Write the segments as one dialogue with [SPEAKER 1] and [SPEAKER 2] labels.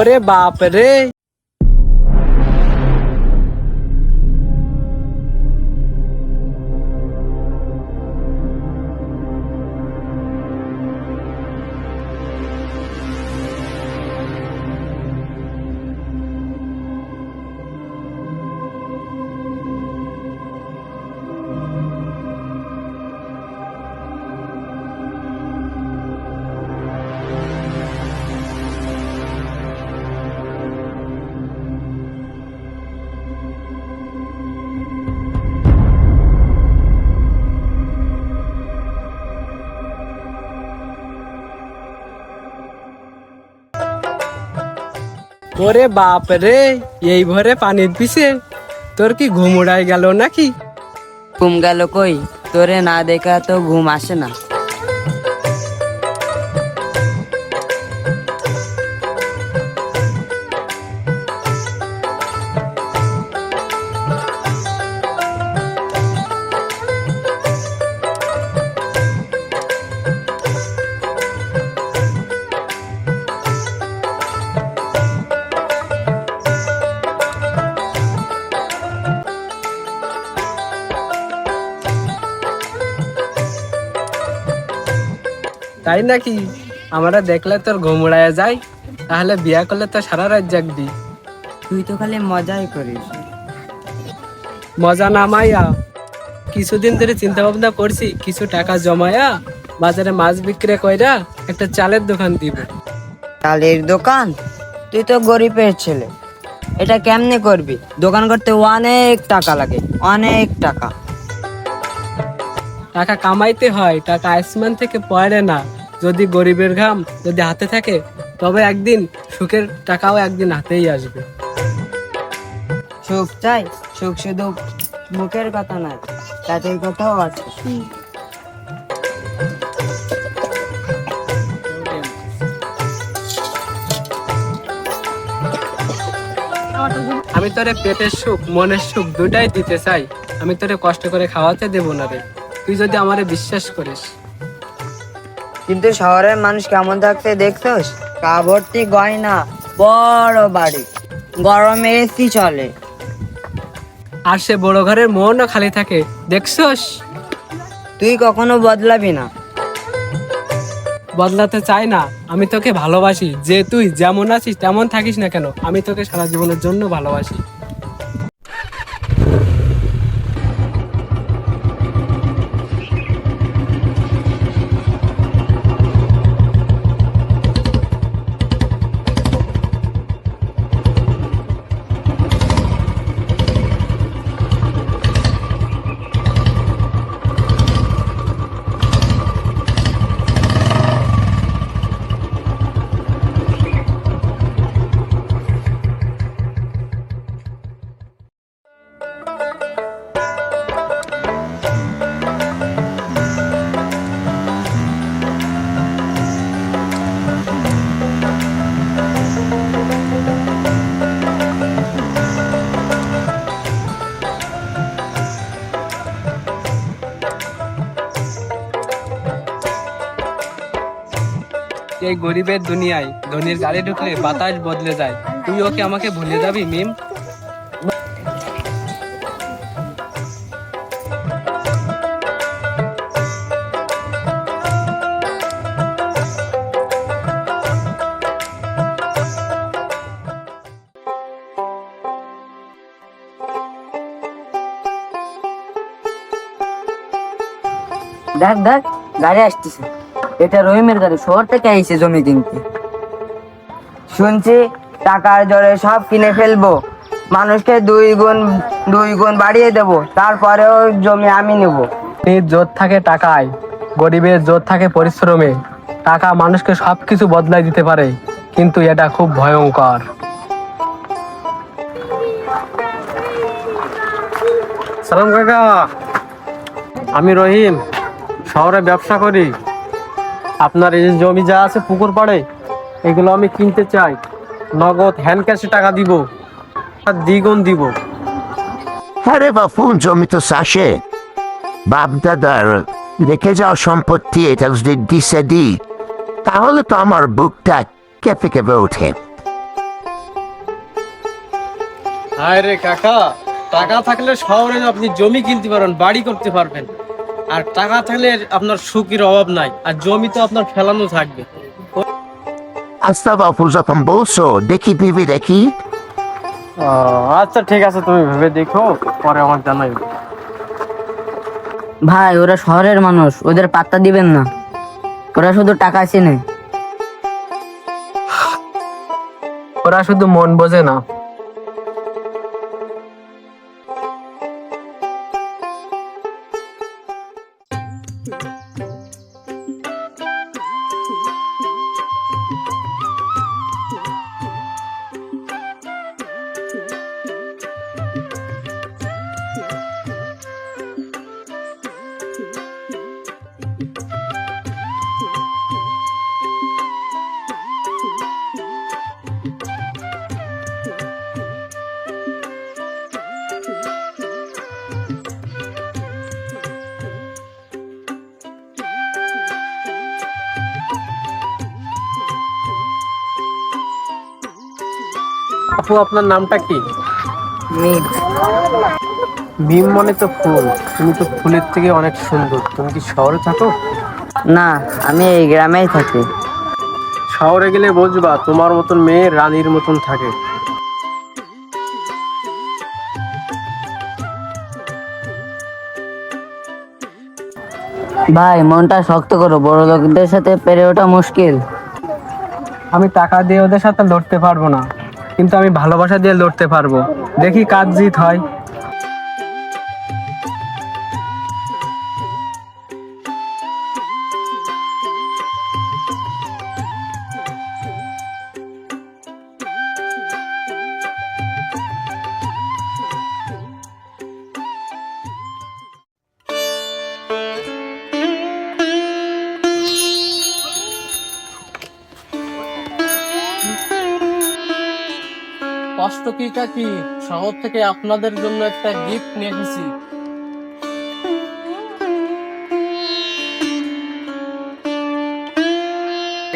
[SPEAKER 1] ওরে বাপ রে ওরে বাপ রে, এই ভরে পানির পিছে তোর কি ঘুম উড়াই গেল নাকি?
[SPEAKER 2] ঘুম গেল কই? তোরে না দেখা তো ঘুম আসে না।
[SPEAKER 1] তাই নাকি? আমরা দেখলে তোর ঘুম উড়াইয়া যায় তাহলে বিয়া করলে তো সারা রাত জাগবি।
[SPEAKER 2] তুই তো খালি মজাই করিস।
[SPEAKER 1] মজা নামাইয়া কিছুদিন ধরে চিন্তা ভাবনা করছি কিছু টাকা জমায়া বাজারে মাছ বিক্রি কইরা একটা চালের দোকান দিব।
[SPEAKER 2] চালের দোকান? তুই তো গরিবের ছেলে। এটা কেমনে করবি? দোকান করতে অনেক টাকা লাগে অনেক টাকা।
[SPEAKER 1] টাকা কামাইতে হয় টাকা আসমান থেকে পড়ে না। যদি গরিবের ঘাম যদি হাতে থাকে তবে একদিন সুখের টাকাও একদিন হাতেই আসবে।
[SPEAKER 2] সুখ চাই সুখ শুধু মুখের কথা নয় তাদের কথাও আছে।
[SPEAKER 1] আমি তোরে পেটের সুখ মনের সুখ দুটাই দিতে চাই। আমি তোরে কষ্ট করে খাওয়াতে দেবো না রে। তুই যদি আমারে বিশ্বাস করিস।
[SPEAKER 2] কিন্তু শহরের মানুষ কেমন থাকতে দেখছোস? কাভর্তি গয়না বড় বাড়ি গরমে এসি চলে।
[SPEAKER 1] আর সে বড় ঘরের মনও খালি থাকে দেখছস?
[SPEAKER 2] তুই কখনো বদলাবি না।
[SPEAKER 1] বদলাতে চাই না আমি তোকে ভালোবাসি যে তুই যেমন আছিস তেমন থাকিস না কেন আমি তোকে সারা জীবনের জন্য ভালোবাসি। এই গরিবের দুনিয়ায় ধনির গাড়ি ঢুকলে বাতাস বদলে যায়। তুই ওকে আমাকে ভুলে যাবি, মিম?
[SPEAKER 2] দেখ দেখ, গাড়ি আসতেছে। এটা রহিমের গাড়ি, শহর থেকে আইছে জমি কিনতে। শুনছি, টাকার জোরে সব কিনে ফেলব। মানুষকে দুই গুণ দুই গুণ বাড়িয়ে দেবো। তারপরেও জমি আমি নেব।
[SPEAKER 1] এর জোর থাকে টাকায়। গরিবের জোর থাকে পরিশ্রমে। টাকা মানুষকে সব কিছু বদলাই দিতে পারে। কিন্তু এটা খুব ভয়ঙ্কর। সালাম কাকা। আমি রহিম। শহরে ব্যবসা করি। আপনার এই যে জমি যা আছে পুকুর পাড়ে এগুলো আমি কিনতে চাই। নগদ হ্যান্ড ক্যাশে টাকা দিব আর দ্বিগুণ দিব।
[SPEAKER 3] আরে বাপু জমি তো চাষে। বাপ দাদার রেখে যাওয়া সম্পত্তি এটা যদি দিছে দি তাহলে তো আমার বুকটা কেঁপে কেঁপে ওঠে।
[SPEAKER 4] হায় রে কাকা টাকা থাকলে শহরে আপনি জমি কিনতে পারবেন বাড়ি করতে পারবেন। আর টাকা থাকলে আপনার সুখের অভাব নাই আর জমি তো আপনার ফেলানো থাকবে।
[SPEAKER 3] আচ্ছা বাপু যখন বলছো দেখি ভেবে দেখি।
[SPEAKER 4] ও, আচ্ছা ঠিক আছে তুমি ভেবে দেখো পরে আমার জানাই।
[SPEAKER 2] ভাই ওরা শহরের মানুষ ওদের পাত্তা দিবেন না। ওরা শুধু টাকা চেনে।
[SPEAKER 4] ওরা শুধু মন বোঝে না। আপু আপনার নামটা কি? ভীম মানে তো ফুল। তুমি তো ফুলের থেকে অনেক সুন্দর। তুমি কি শহরে থাকো?
[SPEAKER 2] না আমি এই গ্রামেই থাকি।
[SPEAKER 4] শহরে গেলে বুঝবা তোমার মতন মেয়ে রানীর মতন থাকে।
[SPEAKER 2] ভাই মনটা শক্ত করো। বড় লোকদের সাথে পেরে ওঠা মুশকিল।
[SPEAKER 4] আমি টাকা দিয়ে ওদের সাথে লড়তে পারব না। কিন্তু আমি ভালোবাসা দিয়ে লড়তে পারব। দেখি কাজ জিত হয়। শহর থেকে আপনাদের জন্য একটা গিফট নিয়ে এসেছি।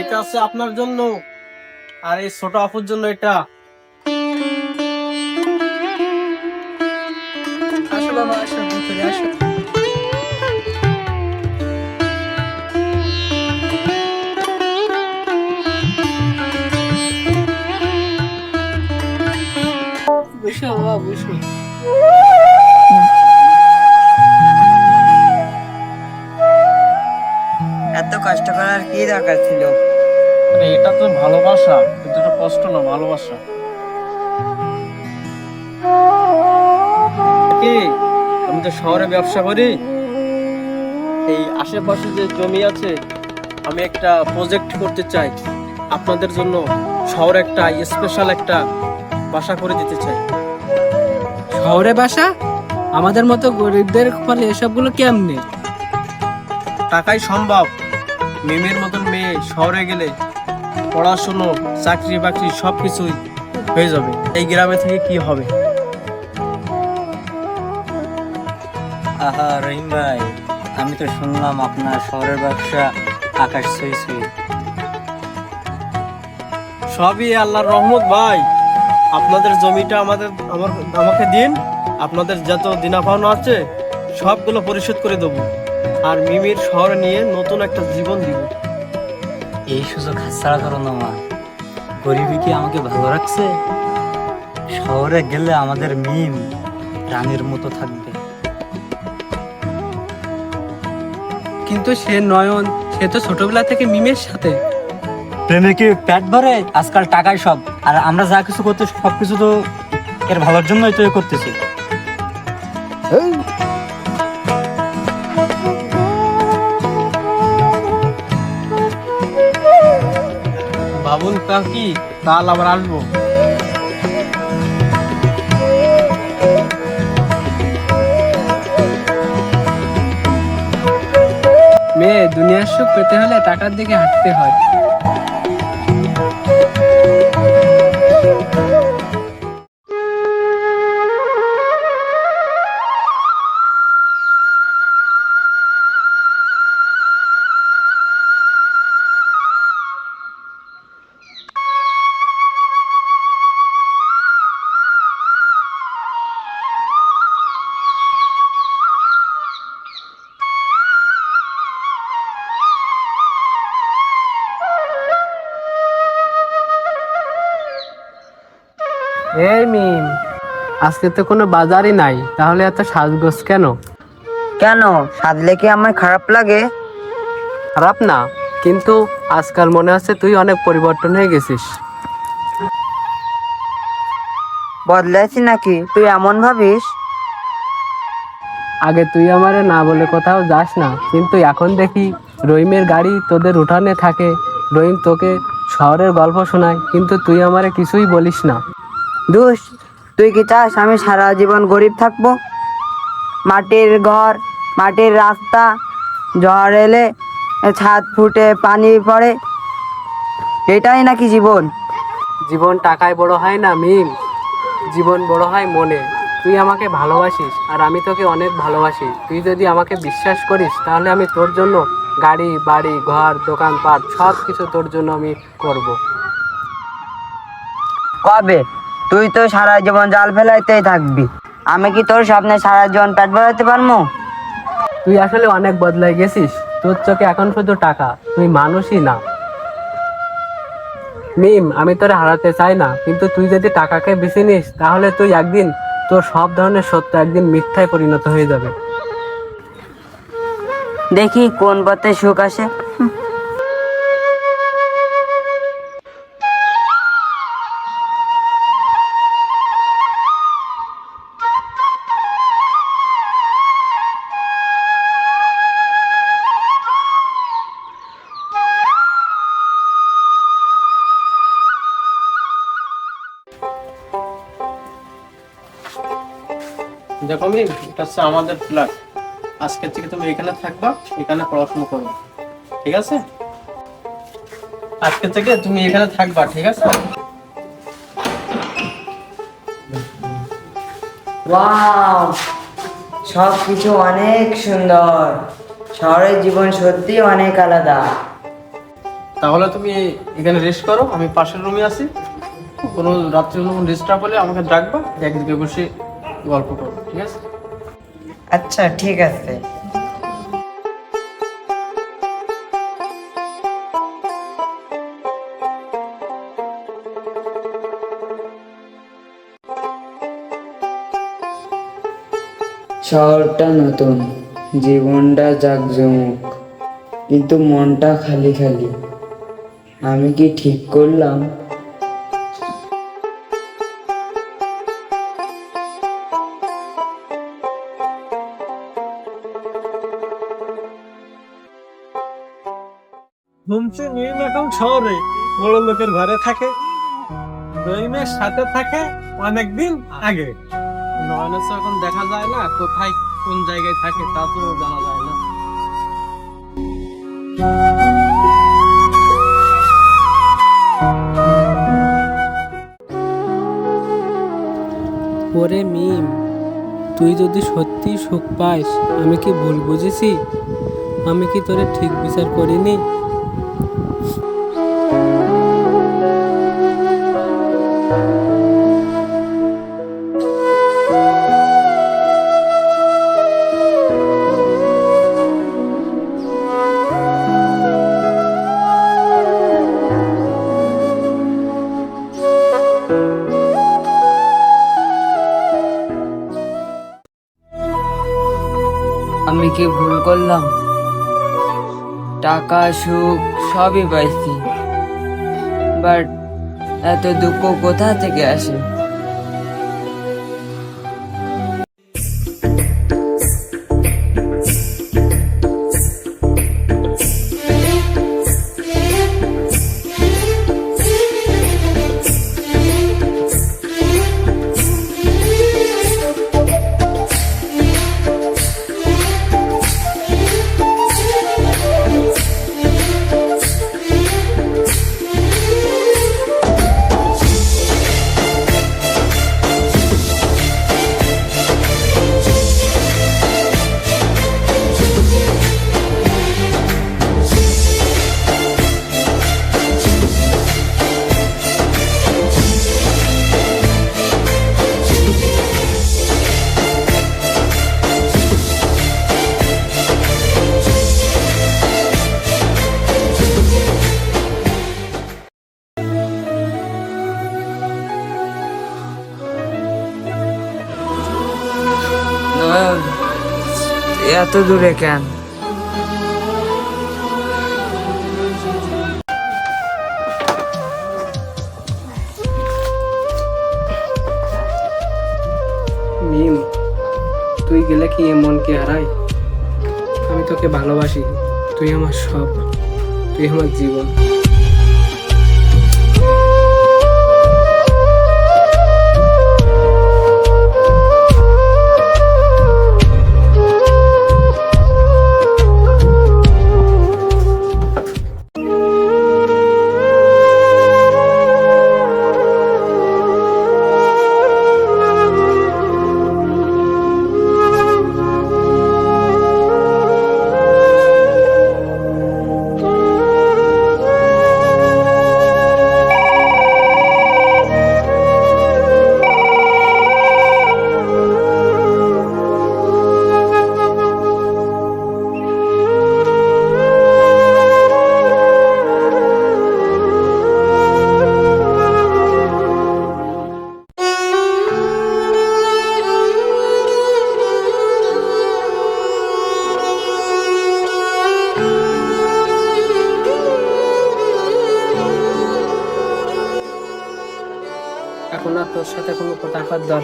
[SPEAKER 4] এটা আছে আপনার জন্য, আর এই ছোট আপুর জন্য এটা। আসো বাবা আসো ভিতরে আসো। বসো বাবা বসো
[SPEAKER 2] এত কষ্ট করার কি দরকার ছিল?
[SPEAKER 4] আরে এটা তো ভালোবাসা কিন্তু এটা কষ্ট না ভালোবাসা। কি আমি তো শহরে ব্যবসা করি। এই আশেপাশে যে জমি আছে আমি একটা প্রজেক্ট করতে চাই। আপনাদের জন্য শহরে একটা স্পেশাল একটা বাসা করে দিতে চাই।
[SPEAKER 1] শহরে বাসা? আমাদের মতো গরিবদের ফলে এসবগুলো কেমনে?
[SPEAKER 4] টাকাই সম্ভব। মেমের মতন মেয়ে শহরে গেলে পড়াশুনো চাকরি বাকরি সব কিছুই হয়ে যাবে। এই গ্রামে থেকে কি হবে?
[SPEAKER 5] আহা রহিম ভাই আমি তো শুনলাম আপনার শহরের ব্যবসা আকাশ ছুঁই ছুঁই।
[SPEAKER 4] সবই আল্লাহর রহমত ভাই। আপনাদের জমিটা আমাদের আমার আমাকে দিন। আপনাদের যত দিনা পাওনা আছে সবগুলো পরিশোধ করে দেবো। আর মিমির শহরে নিয়ে নতুন একটা জীবন দিব।
[SPEAKER 5] এই সুযোগ হাতছাড়া করো না মা। গরিবী কি আমাকে ভালো রাখছে? শহরে গেলে আমাদের মিম রানীর মতো থাকবে।
[SPEAKER 1] কিন্তু সে নয়ন সে তো ছোটবেলা থেকে মিমের সাথে।
[SPEAKER 5] প্রেমে কি পেট ভরে? আজকাল টাকাই সব। আর আমরা যা কিছু করতে সব কিছু তো এর ভালোর জন্যই তো করতেছি।
[SPEAKER 4] ভাবুন কাকি কাল আবার আসব।
[SPEAKER 1] মেয়ে দুনিয়ার সুখ পেতে হলে টাকার দিকে হাঁটতে হয়। আজকে তো কোনো বাজারই নাই তাহলে এত সাজগোজ কেন?
[SPEAKER 2] কেন? সাজলে কি আমার খারাপ লাগে?
[SPEAKER 1] খারাপ না কিন্তু আজকাল মনে হচ্ছে তুই অনেক পরিবর্তন হয়ে গেছিস।
[SPEAKER 2] বদলাইছি নাকি? তুই এমন ভাবিস?
[SPEAKER 1] আগে তুই আমারে না বলে কোথাও যাস না কিন্তু এখন দেখি রহিমের গাড়ি তোদের উঠানে থাকে। রহিম তোকে শহরের গল্প শোনায় কিন্তু তুই আমারে কিছুই বলিস না।
[SPEAKER 2] দুষ তুই কি চাস আমি সারা জীবন গরিব থাকব? মাটির ঘর মাটির রাস্তা ঝড় এলে ছাদ ফুটে পানি পড়ে। এটাই নাকি জীবন?
[SPEAKER 1] জীবন টাকায় বড় হয় না মিম? জীবন বড় হয় মনে। তুই আমাকে ভালোবাসিস আর আমি তোকে অনেক ভালোবাসি। তুই যদি আমাকে বিশ্বাস করিস তাহলে আমি তোর জন্য গাড়ি বাড়ি ঘর দোকানপাট সব কিছু তোর জন্য আমি করব।
[SPEAKER 2] কবে? তুই তো সারা জীবন জাল ফেলাইতেই থাকবি। আমি কি তোর স্বপ্নে সারা জীবন পেট ভরাতে পারব
[SPEAKER 1] তুই আসলে অনেক বদলাই গেছিস। তোর চোখে এখন শুধু টাকা। তুই মানুষই না। মিম আমি তোরে হারাতে চাই না। কিন্তু তুই যদি টাকাকে বেছে নিস তাহলে তুই একদিন তোর সব ধরনের সত্য একদিন মিথ্যায় পরিণত হয়ে যাবে।
[SPEAKER 2] দেখি কোন পথে সুখ আসে।
[SPEAKER 1] দেখো মিম এটা হচ্ছে আমাদের ফ্ল্যাট আজকের থেকে তুমি এখানে থাকবা এখানে পড়াশোনা করবে ঠিক আছে? আজকে থেকে তুমি এখানে থাকবা ঠিক আছে?
[SPEAKER 2] ওয়াও সব কিছু অনেক সুন্দর। শহরের জীবন সত্যি অনেক আলাদা।
[SPEAKER 1] তাহলে তুমি এখানে রেস্ট করো আমি পাশের রুমে আছি। কোনো রাত্রে কোনো ডিস্টার্ব হলে আমাকে ডাকবা একদিকে বসে গল্প করব। ঠিক আছে
[SPEAKER 2] আচ্ছা ঠিক আছে। শহরটা নতুন জীবনটা জাকজমক কিন্তু মনটা খালি খালি। আমি কি ঠিক করলাম?
[SPEAKER 4] হুমচি নিম এখন শহরে বড় লোকের ঘরে থাকে রহিমের সাথে থাকে অনেকদিন আগে।
[SPEAKER 1] নয়নের তো এখন দেখা যায় না কোথায় কোন জায়গায় থাকে তা তো জানা যায় না।
[SPEAKER 6] ওরে মিম তুই যদি সত্যি সুখ পাস আমি কি ভুল বুঝেছি? আমি কি তোরে ঠিক বিচার করিনি?
[SPEAKER 2] টাকা সুখ সবই পাইছি। বাট এত দুঃখ কোথা থেকে আসে? এত দূরে কেন?
[SPEAKER 1] মিম, তুই গেলে কি এ মনকে হারাই আমি তোকে ভালোবাসি, তুই আমার সব, তুই আমার জীবন।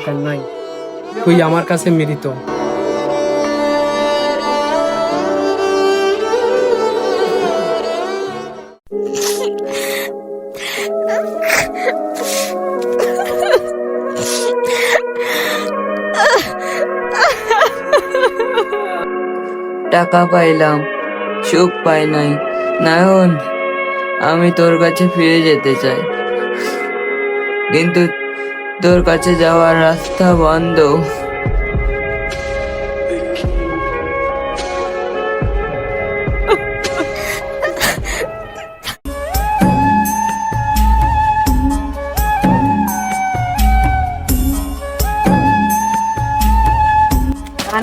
[SPEAKER 1] দরকার নাই। তুই আমার কাছে মৃত
[SPEAKER 2] টাকা পাইলাম, সুখ পাই নাই। নায়ন, আমি তোর কাছে ফিরে যেতে চাই। কিন্তু তোর কাছে যাওয়ার রাস্তা বন্ধ।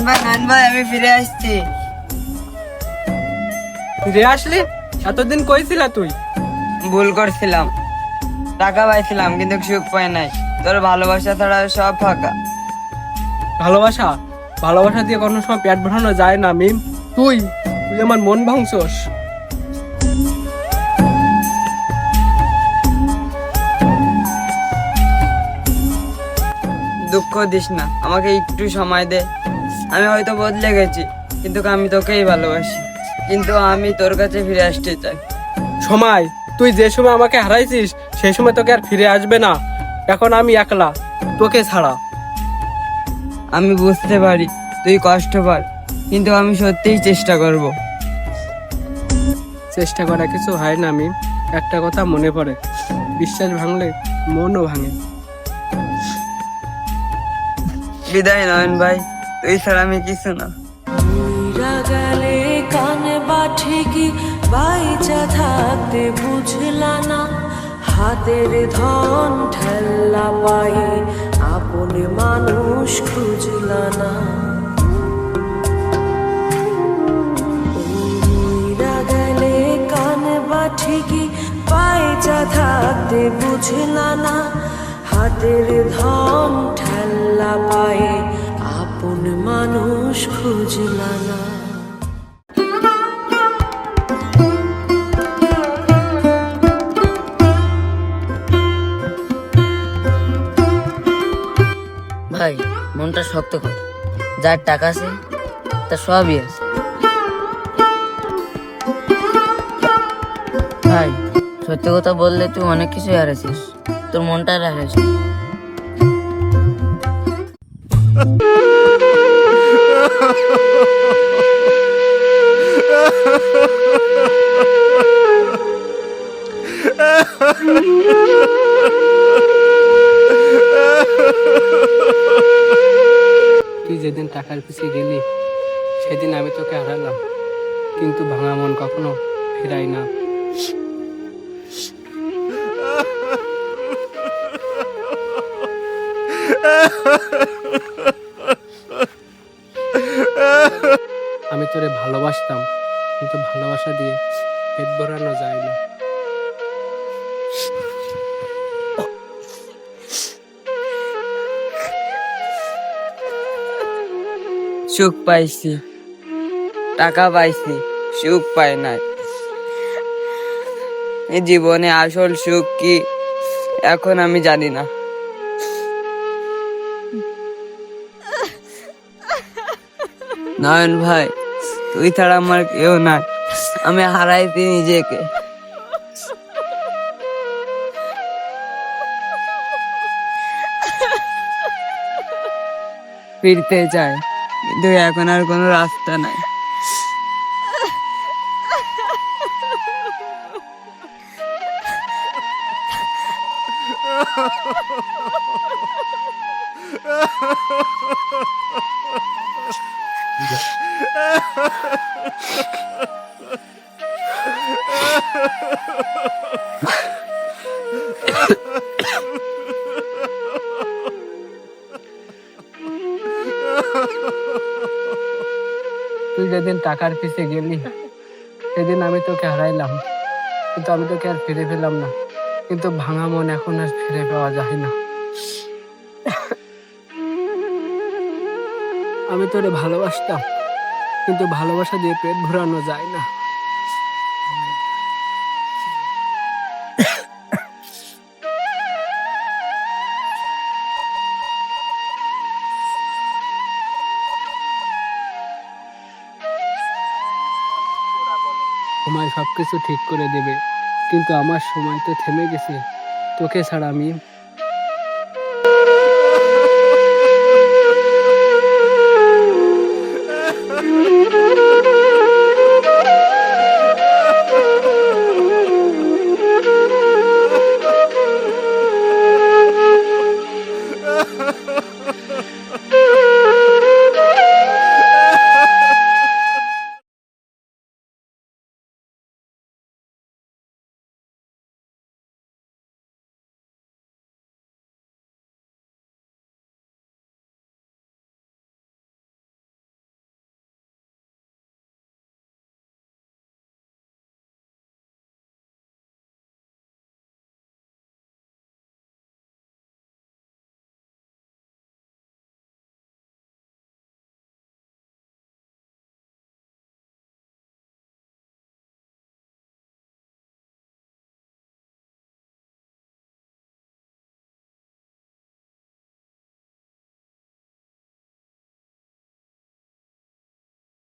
[SPEAKER 2] ভাই নান ভাই আমি ফিরে আসছি।
[SPEAKER 1] ফিরে আসলি? এতদিন কইছিল তুই?
[SPEAKER 2] ভুল করছিলাম। টাকা পাইছিলাম কিন্তু সুখ পাই নাই। তোর ভালোবাসা ছাড়া সব ফাঁকা।
[SPEAKER 1] ভালোবাসা? ভালোবাসা দিয়ে কোনো সময় পেট ভরানো যায় না মিম। তুই তুই আমার মন ভাঙছস।
[SPEAKER 2] দুঃখ দিস না আমাকে একটু সময় দে। আমি হয়তো বদলে গেছি কিন্তু আমি তোকেই ভালোবাসি। কিন্তু আমি তোর কাছে ফিরে আসতে চাই।
[SPEAKER 1] সময় তুই যে সময় আমাকে হারাইছিস সেই সময় তোকে আর ফিরে আসবে না। এখন আমি একলা তোকে ছাড়া।
[SPEAKER 2] আমি বুঝতে পারি তুই কষ্ট পার কিন্তু আমি সত্যিই চেষ্টা করব।
[SPEAKER 1] চেষ্টা করা কিছু হয় না আমি একটা কথা মনে পড়ে। বিশ্বাস ভাঙলে মনও ভাঙে।
[SPEAKER 2] বিদায় নয়ন ভাই তুই ছাড়া আমি কিছু না।
[SPEAKER 7] গেলে কানে বাঠি কি? বাইচা থাকতে বুঝলা না। হাতের ধন ঠেল্লা পাই, আপন মানুষ খুঁজলা না। গেলে কানে বাঠি কি বাইচা থাকতে বুঝলা না। হাতের ধন ঠেল্লা পায়ে আপন মানুষ খুঁজলা না।
[SPEAKER 2] মনটা শক্ত কর। যার টাকা আছে, তার সবই আছে। ভাই, সত্যি কথা বললে তুই অনেক কিছু হারেছিস তোর মনটা হারাইছিস
[SPEAKER 1] তুই যেদিন টাকার পিছিয়ে গেলি, সেদিন আমি তোকে হারালাম। কিন্তু ভাঙা মন কখনো ফেরাই না। আমি তোরে ভালোবাসতাম, কিন্তু ভালোবাসা দিয়ে পেট ভরানো যায় না।
[SPEAKER 2] সুখ পাইছি। টাকা পাইছি, সুখ পাই নাই। এই জীবনে আসল সুখ কি, এখন আমি জানি না। নয়ন ভাই, তুই ছাড়া আমার কেউ নাই। আমি হারাইছি নিজেকে। ফিরতে চাই। কিন্তু এখন আর কোনো রাস্তা নাই।
[SPEAKER 1] তুই টাকার পিছে গেলি। সেদিন আমি তোকে হারাইলাম। কিন্তু আমি তোকে আর ফিরে পেলাম না। কিন্তু ভাঙা মন এখন আর ফিরে পাওয়া যায় না। আমি তোরে ভালোবাসতাম। কিন্তু ভালোবাসা দিয়ে পেট ঘোরানো যায় না। কিছু ঠিক করে দেবে। কিন্তু আমার সময় তো থেমে গেছে। তোকে ছাড়া আমি